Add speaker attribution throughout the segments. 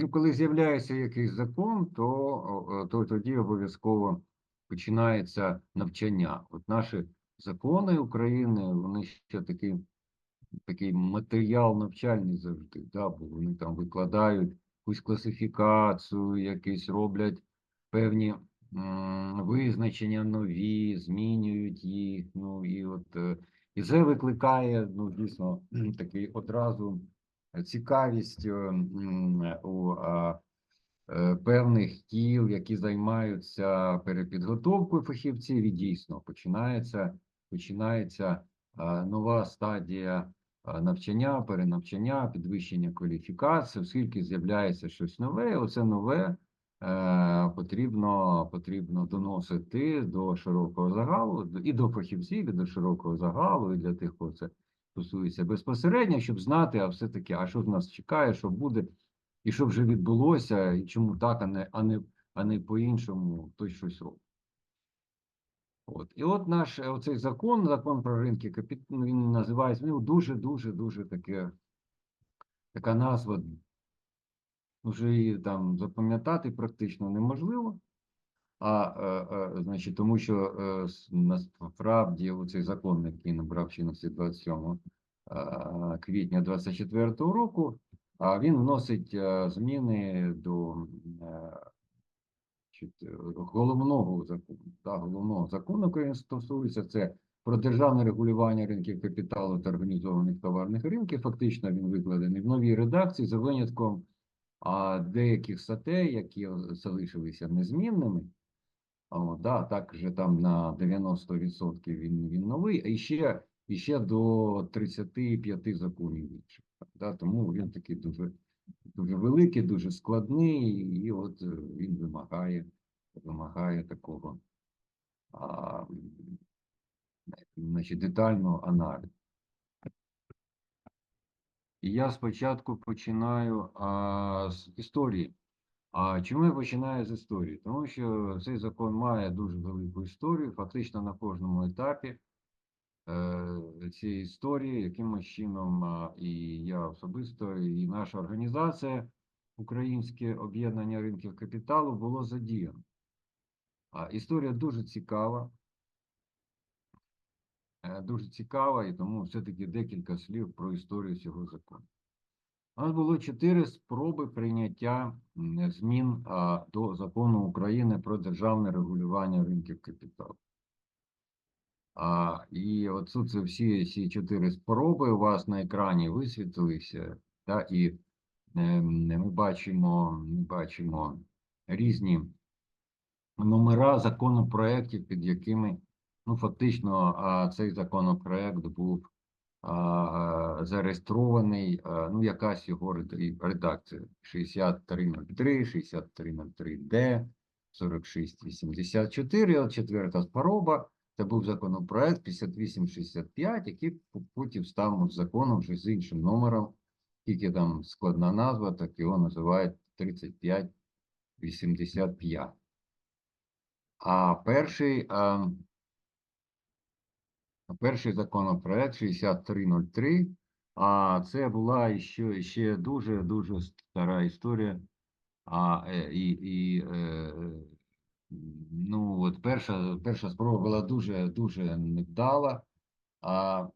Speaker 1: Ну, коли з'являється якийсь закон, то, то тоді обов'язково починається навчання. От наші закони України, вони ще такий, такий матеріал навчальний завжди, да, бо вони там викладають якусь класифікацію, якісь роблять певні визначення нові, змінюють їх. Ну і от е, і це викликає ну, дійсно такий одразу цікавість е, у е, певних кіл, які займаються перепідготовкою фахівців, і дійсно починається, починається нова стадія навчання, перенавчання, підвищення кваліфікації, оскільки з'являється щось нове, і оце нове е, потрібно, потрібно доносити до широкого загалу, і до фахівців, і до широкого загалу, і для тих, хто це стосується безпосередньо, щоб знати, а все-таки, а що нас чекає, що буде, і що вже відбулося, і чому так, а не, а не, а не по-іншому хтось щось робить. От. І от наш е, оцей закон, закон про ринки капіталу, він називається ну, дуже, дуже, дуже таке, така назва, вже її там запам'ятати практично неможливо. А, е, е, значить, тому що е, насправді цей закон, який набрав чинності 27 е, квітня 24 року, він вносить зміни до головного закону. Та, головного закону, який стосується, це про державне регулювання ринків капіталу та організованих товарних ринків. Фактично він викладений в новій редакції за винятком деяких статей, які залишилися незмінними. О, да, так же там на 90% він, він новий, а ще, ще до 35 законів інших. Да, тому він такий дуже, дуже великий, дуже складний, і от е, він вимагає, вимагає такого а, значить, детального аналізу. І я спочатку починаю а, з історії. А чому я починаю з історії? Тому що цей закон має дуже велику історію, фактично на кожному етапі е, цієї історії, якимось чином а, і я особисто, і наша організація, Українське об'єднання ринків капіталу, було задіяно. А історія дуже цікава, е, дуже цікава, і тому все-таки декілька слів про історію цього закону. У нас було чотири спроби прийняття змін до закону України про державне регулювання ринків капіталу. А, і тут це всі ці чотири спроби у вас на екрані висвітлилися, та, і е, ми бачимо, ми бачимо різні номера законопроєктів, під якими ну, фактично цей законопроект був зареєстрований, ну, якась його редакція. 6303, 6303D, 4684, от четверта спроба, це був законопроект 5865, який по- потім став законом вже з іншим номером, тільки там складна назва, так його називають 3585. А перший, а, перший законопроект 6303, а це була ще, ще дуже дуже стара історія. А, е, і, і е, ну, от перша, перша спроба була дуже дуже невдала. А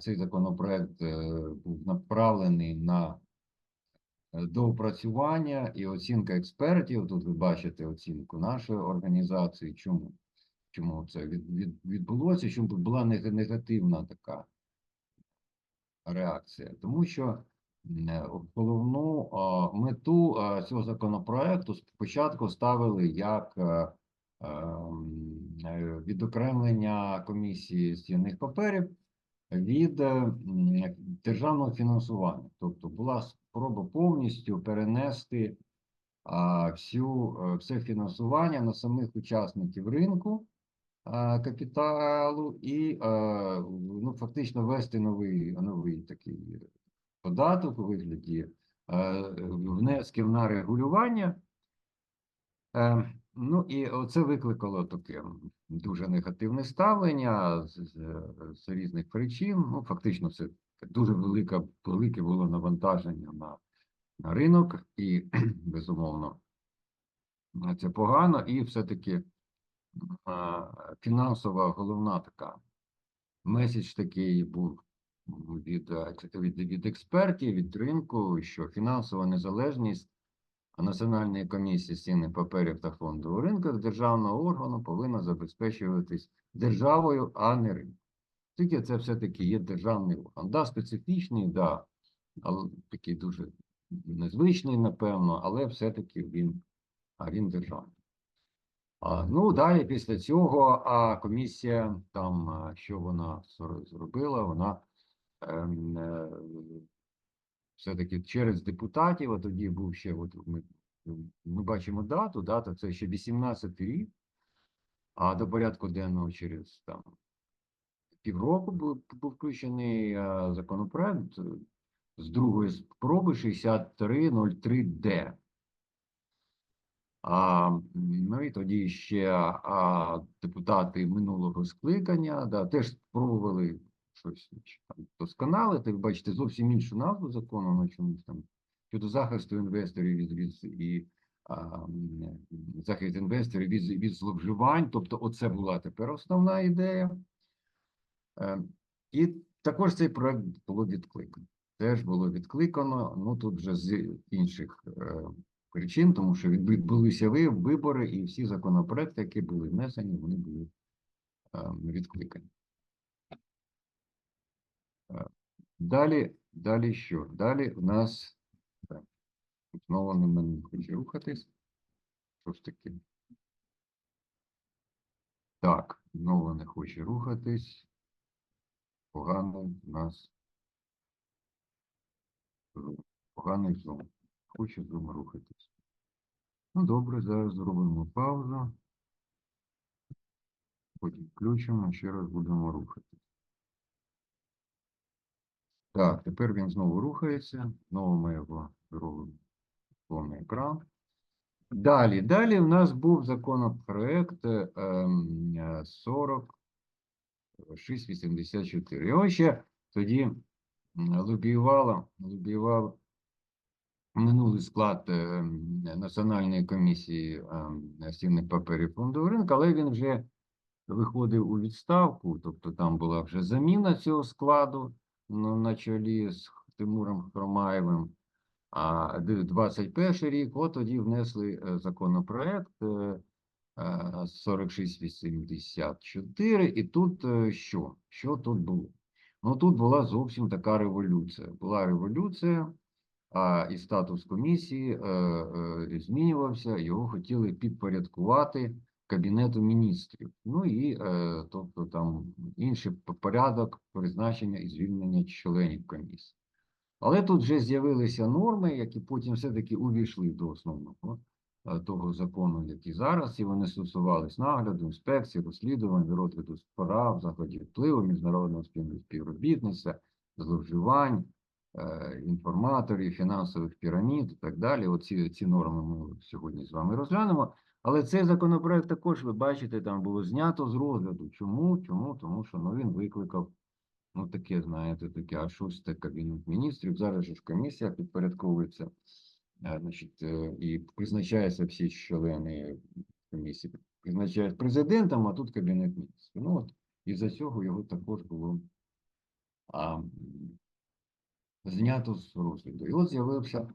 Speaker 1: цей законопроект е, був направлений на доопрацювання і оцінка експертів. Тут ви бачите оцінку нашої організації. Чому? Чому це від, від, відбулося? Чому була негативна така реакція? Тому що е, головну мету цього законопроекту спочатку ставили як е, ем, е, відокремлення комісії з цінних паперів від державного фінансування. Тобто була спроба повністю перенести всю, все фінансування на самих учасників ринку капіталу і ну, фактично ввести новий, новий такий податок у вигляді внесків на регулювання. Е, Ну і це викликало таке дуже негативне ставлення з, з, з різних причин. Ну, фактично, це дуже велика, велике було навантаження на на ринок, і, безумовно, це погано, і все-таки фінансова головна така меседж такий був від, від, від експертів, від ринку, що фінансова незалежність Національної комісії з цінних паперів та фондового ринку як державного органу повинна забезпечуватись державою, а не ринком. Тільки це все-таки є державний орган. Да, специфічний, да, але такий дуже незвичний, напевно, але все-таки він, він державний. Ну, далі після цього а комісія там, що вона зробила, вона ем, е, все-таки через депутатів, а тоді був ще, от ми, ми бачимо дату, дата це ще 18 рік, а до порядку денного через там півроку був, був включений законопроект з другої спроби 6303Д. А, ну і тоді ще депутати минулого скликання да, теж спробували щось там досконалити. Ви бачите зовсім іншу назву закону, на чомусь там щодо захисту інвесторів від, від і а, захист інвесторів від, від зловживань. Тобто, оце була тепер основна ідея. Е, І також цей проект було відкликано. Теж було відкликано. Ну тут вже з інших е, причин, тому що відбулися вибори, і всі законопроекти, які були внесені, вони були е, відкликані. Е, Далі, далі що? Далі в нас так, знову на мене хоче рухатись. Що ж таке? Так, знову не хоче рухатись. Поганий у нас. Поганий зум. Хоче зум рухатись. Ну, добре, зараз зробимо паузу. Потім включимо, ще раз будемо рухатись. Так, тепер він знову рухається. Знову ми його зробимо повний екран. Далі, далі в нас був законопроект е, ем, е, 4684. І ось ще тоді лобіювала, лобіював минулий склад е, Національної комісії цінних паперів фондового ринку, але він вже виходив у відставку, тобто там була вже заміна цього складу ну, на чолі з Тимуром Хромаєвим. А д- 21 рік, от тоді внесли е, законопроект е, е, 4684, і тут е, що? Що тут було? Ну тут була зовсім така революція. Була революція, а і статус комісії е, е, змінювався, його хотіли підпорядкувати Кабінету міністрів. Ну і е, тобто там інший порядок призначення і звільнення членів комісії. Але тут вже з'явилися норми, які потім все-таки увійшли до основного того закону, який зараз, і вони стосувались нагляду, інспекції, розслідувань, розгляду справ, заходів впливу, міжнародного спів- співробітництва, зловживань, інформаторів, фінансових пірамід і так далі. Оці ці норми ми сьогодні з вами розглянемо. Але цей законопроект також, ви бачите, там було знято з розгляду. Чому? Чому? Тому що ну, він викликав Ну, таке, знаєте, таке, а що ж це кабінет міністрів? Зараз же ж комісія підпорядковується, е, значить, е, і призначаються всі члени комісії, призначають президентом, а тут кабінет міністрів. Ну, от, із-за цього його також було а, знято з розгляду. І от з'явився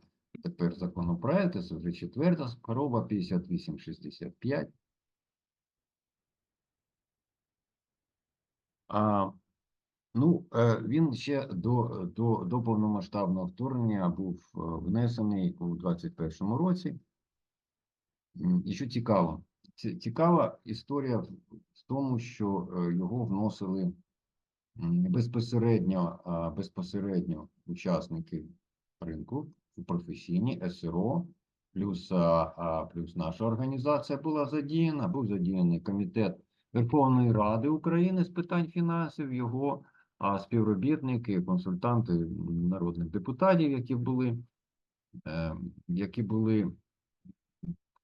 Speaker 1: тепер законопроект, це вже четверта спроба, 5865. А, Ну, е, він ще до, до, до повномасштабного вторгнення був е, внесений у 2021 році. І що цікаво, ці- цікава історія в тому, що е, його вносили безпосередньо, безпосередньо учасники ринку, професійні, СРО, плюс, плюс наша організація була задіяна, був задіяний комітет Верховної Ради України з питань фінансів, його співробітники, консультанти народних депутатів, які були, е, які були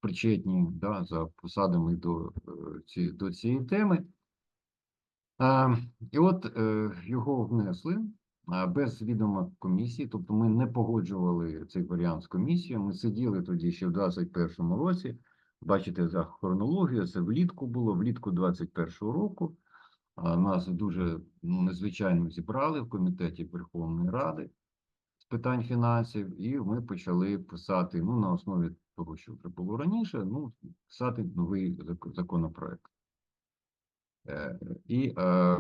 Speaker 1: причетні да, за посадами до, е, до цієї теми. Е, і от е, його внесли а, без відома комісії, тобто ми не погоджували цей варіант з комісією. Ми сиділи тоді ще в 2021 році. Бачите, за хронологією, це влітку було, влітку 2021 року. А, Нас дуже ну, незвичайно зібрали в комітеті Верховної Ради з питань фінансів, і ми почали писати ну, на основі того, що вже було раніше, ну, писати новий законопроект. Е, І е,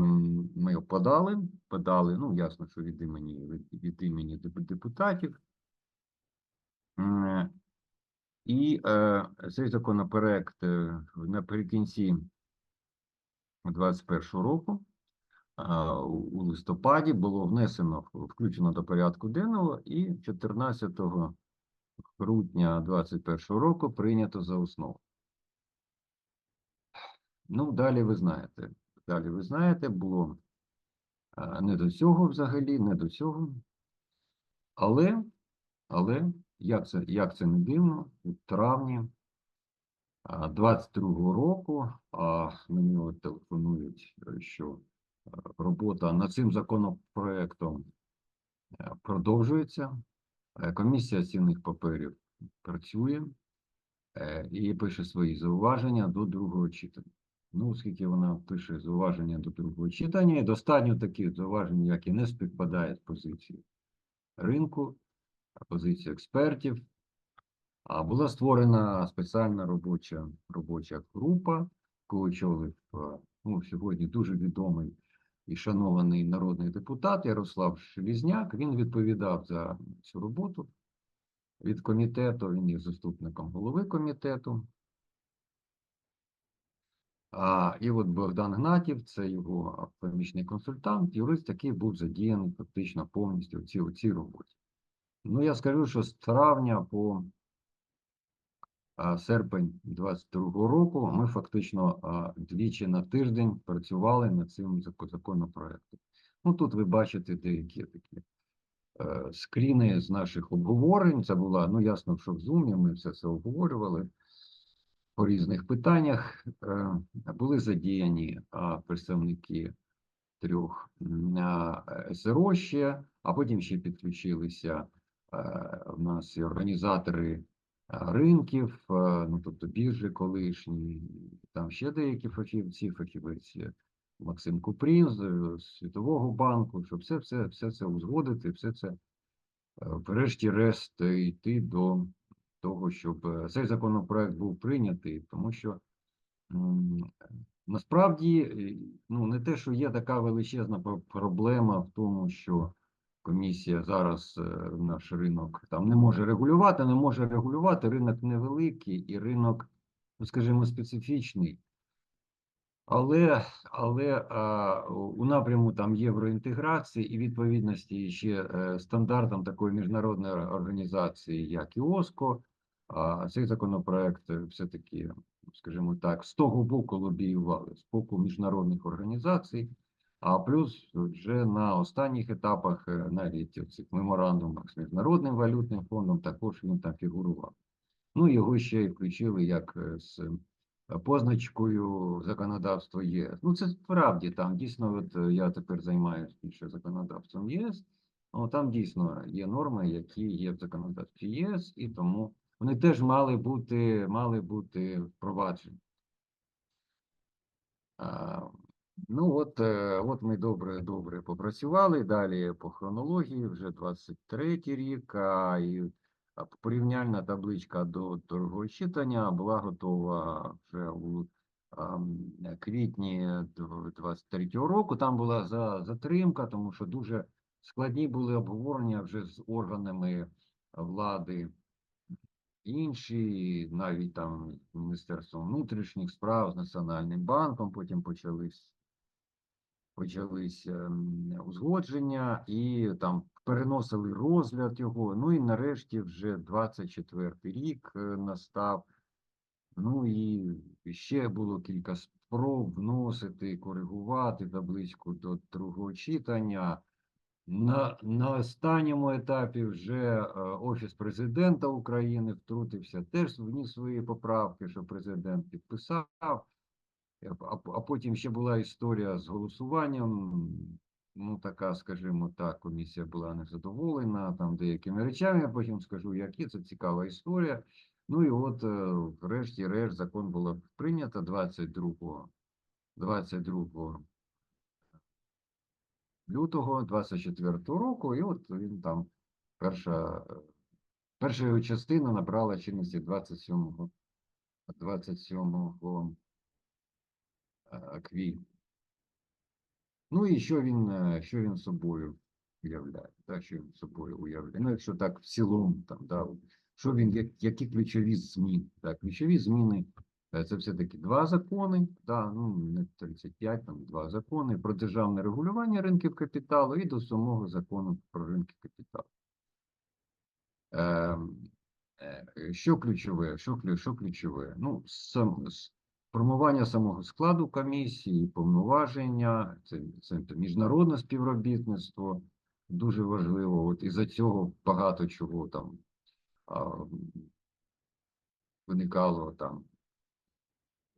Speaker 1: ми його подали, подали, ну, ясно, що від імені, від, від імені депутатів. І е, цей законопроект е, наприкінці 2021 року у листопаді було внесено, включено до порядку денного і 14 грудня 2021 року прийнято за основу. Ну, далі ви знаєте. Далі ви знаєте, було не до цього взагалі, не до цього. Але, але, як це, як це не дивно, у травні 22 року а, мені от телефонують, що робота над цим законопроектом продовжується. Е, Комісія цінних паперів працює е, і пише свої зауваження до другого читання. Ну, оскільки вона пише зауваження до другого читання, і достатньо таких зауважень, які не співпадають з позицією ринку, позицією експертів. А була створена спеціальна робоча, робоча група, яку очолив е, ну, сьогодні дуже відомий і шанований народний депутат Ярослав Шелізняк. Він відповідав за цю роботу від комітету, він є заступником голови комітету. А, і от Богдан Гнатів, це його помічний консультант, юрист, який був задіяний фактично повністю в цій, у цій роботі. Ну, я скажу, що з травня по серпень 22 року ми фактично двічі на тиждень працювали над цим законопроектом. Ну, тут ви бачите деякі такі е, скріни з наших обговорень. Це була, ну, ясно, що в Zoom ми все це обговорювали по різних питаннях. Е, були задіяні представники трьох СРО ще, а потім ще підключилися е, в нас і організатори е, ринків, ну тобто біржі колишні, там ще деякі фахівці, фахівець Максим Купрін з Світового банку, щоб все, все, все це узгодити, все це врешті-решт йти до того, щоб е, цей законопроект був прийнятий, тому що насправді е, ну, не те, що є така величезна проблема в тому, що комісія зараз е, наш ринок там не може регулювати, не може регулювати, ринок невеликий і ринок, ну, скажімо, специфічний. Але, але а, у напряму там євроінтеграції і відповідності ще стандартам такої міжнародної організації, як ІОСКО, а, цей законопроект е, все-таки, скажімо так, з того боку лобіювали, з боку міжнародних організацій, а плюс вже на останніх етапах, е, навіть в цих меморандумах з Міжнародним валютним фондом, також він там фігурував. Ну, його ще й включили як е, з позначкою законодавства ЄС. Ну, це справді там дійсно, от я тепер займаюся більше законодавством ЄС. Ну, там дійсно є норми, які є в законодавстві ЄС, і тому вони теж мали бути, мали бути впроваджені. Ну, от, е, от ми добре, добре попрацювали. Далі по хронології, вже 23 рік, а порівняльна табличка до другого читання була готова вже у квітні 23 року. Там була за, затримка, тому що дуже складні були обговорення вже з органами влади інші, навіть там Міністерством внутрішніх справ з Національним банком, потім почались почались узгодження і там переносили розгляд його. Ну і нарешті вже 24 рік е, настав. Ну і ще було кілька спроб вносити, коригувати табличку до другого читання. На, на останньому етапі вже е, Офіс президента України втрутився, теж вніс свої поправки, що президент підписав. Е, А, а потім ще була історія з голосуванням. ну, така, скажімо так, комісія була незадоволена там деякими речами. Я потім скажу, які це цікава історія. Ну і от, е, врешті-решт, закон було прийнято 22 22 лютого 24 року, і от він там перша, перша його частина набрала чинності 27 27 е, квітня. Ну і що він, е, що він собою уявляє? Так, що він собою уявляє? Ну, якщо так в цілому, там, да, що він, як- які ключові зміни? Так, ключові зміни це все-таки два закони, да, ну, не 35, там два закони про державне регулювання ринків капіталу і до самого закону про ринки капіталу. Ем, е, Що ключове? Що, що ключове? Ну, сам, формування самого складу комісії, повноваження, це, це міжнародне співробітництво, дуже важливо. От із-за цього багато чого там а, виникало там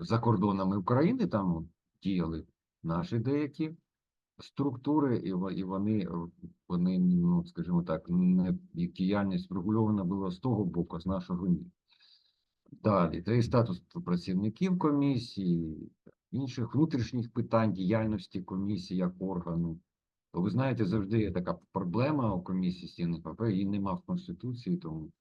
Speaker 1: за кордонами України, там діяли наші деякі структури, і, і вони, е, вони, ну, скажімо так, не, їх діяльність врегульована була з того боку, з нашого ні. Далі, це і статус працівників комісії, інших внутрішніх питань діяльності комісії як органу. То ви знаєте, завжди є така проблема у комісії з цінних її нема в Конституції, тому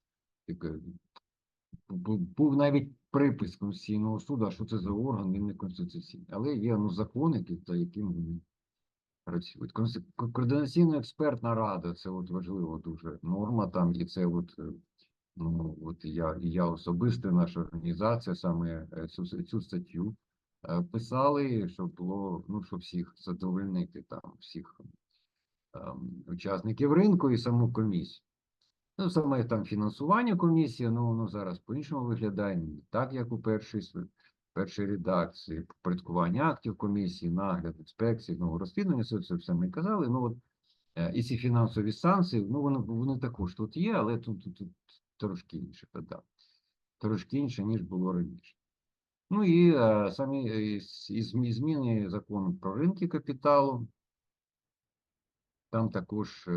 Speaker 1: був навіть припис Конституційного суду, що це за орган, він не конституційний. Але є ну, закон, який, за яким вони працюють. Координаційна експертна рада, це от важливо дуже норма там, і це от, е, ну, от я, і я особисто, наша організація саме е, цю, цю статтю е, писали, щоб було, ну, щоб всіх задовольнити там, всіх ем, учасників ринку і саму комісію. Ну, саме там фінансування комісії, ну воно зараз по-іншому виглядає, не так, як у першій, першій редакції, порядкування актів комісії, нагляд, інспекції, ну, розслідування, це, це все ми казали. Ну, от, е, і ці фінансові санкції, ну, вони, вони також тут є, але тут, тут, тут трошки інше, да. трошки інше, ніж було раніше. Ну і е, самі е, і зміни закону про ринки капіталу, там також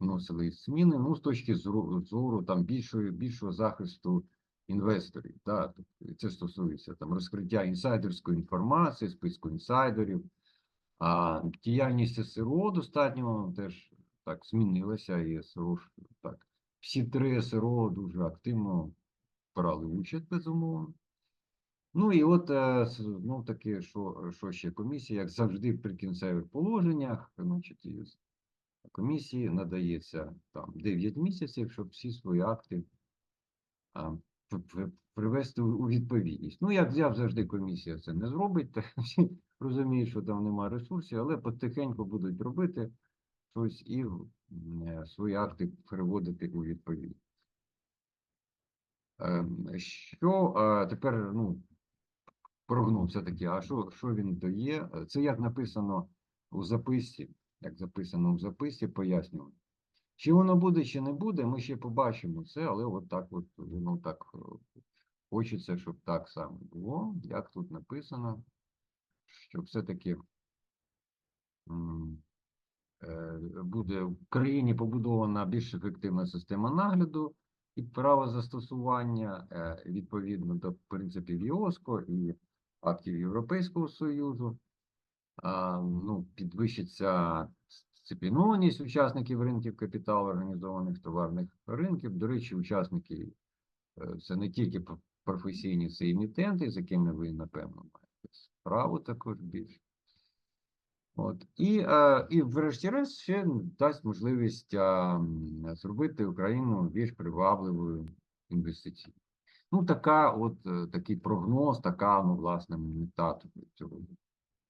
Speaker 1: вносили зміни, ну, з точки зору, зору там більшої, більшого захисту інвесторів. Да? тобто Це стосується там розкриття інсайдерської інформації, списку інсайдерів, а діяльність СРО достатньо теж так змінилася, і СРО так. Всі три СРО дуже активно брали участь, безумовно. Ну і от е, с- ну таки, що, що ще комісія, як завжди, в прикінцевих положеннях, значить, комісії надається там 9 місяців, щоб всі свої акти а, привести у відповідність. Ну, як завжди, комісія це не зробить, та всі розуміють, що там немає ресурсів, але потихеньку будуть робити щось і е, свої акти переводити у відповідність. Ем, Що е, тепер, ну, прогноз все-таки, а що, що він дає? Це як написано у записці, як записано у записці, пояснювання. Чи воно буде, чи не буде, ми ще побачимо це, але от так от воно так е, хочеться, щоб так само було, як тут написано, щоб все-таки е, буде в країні побудована більш ефективна система нагляду і права застосування е, відповідно до принципів ЄОСКО і актів Європейського Союзу. А, ну, підвищиться дисциплінованість учасників ринків капіталу організованих товарних ринків. До речі, учасники е, це не тільки професійні, це і емітенти, з якими ви, напевно, маєте справу також більше. От. І, е, і врешті-решт ще дасть можливість а, зробити Україну більш привабливою інвестиційно. Ну, така от, е, такий прогноз, така, ну, власне, мета цього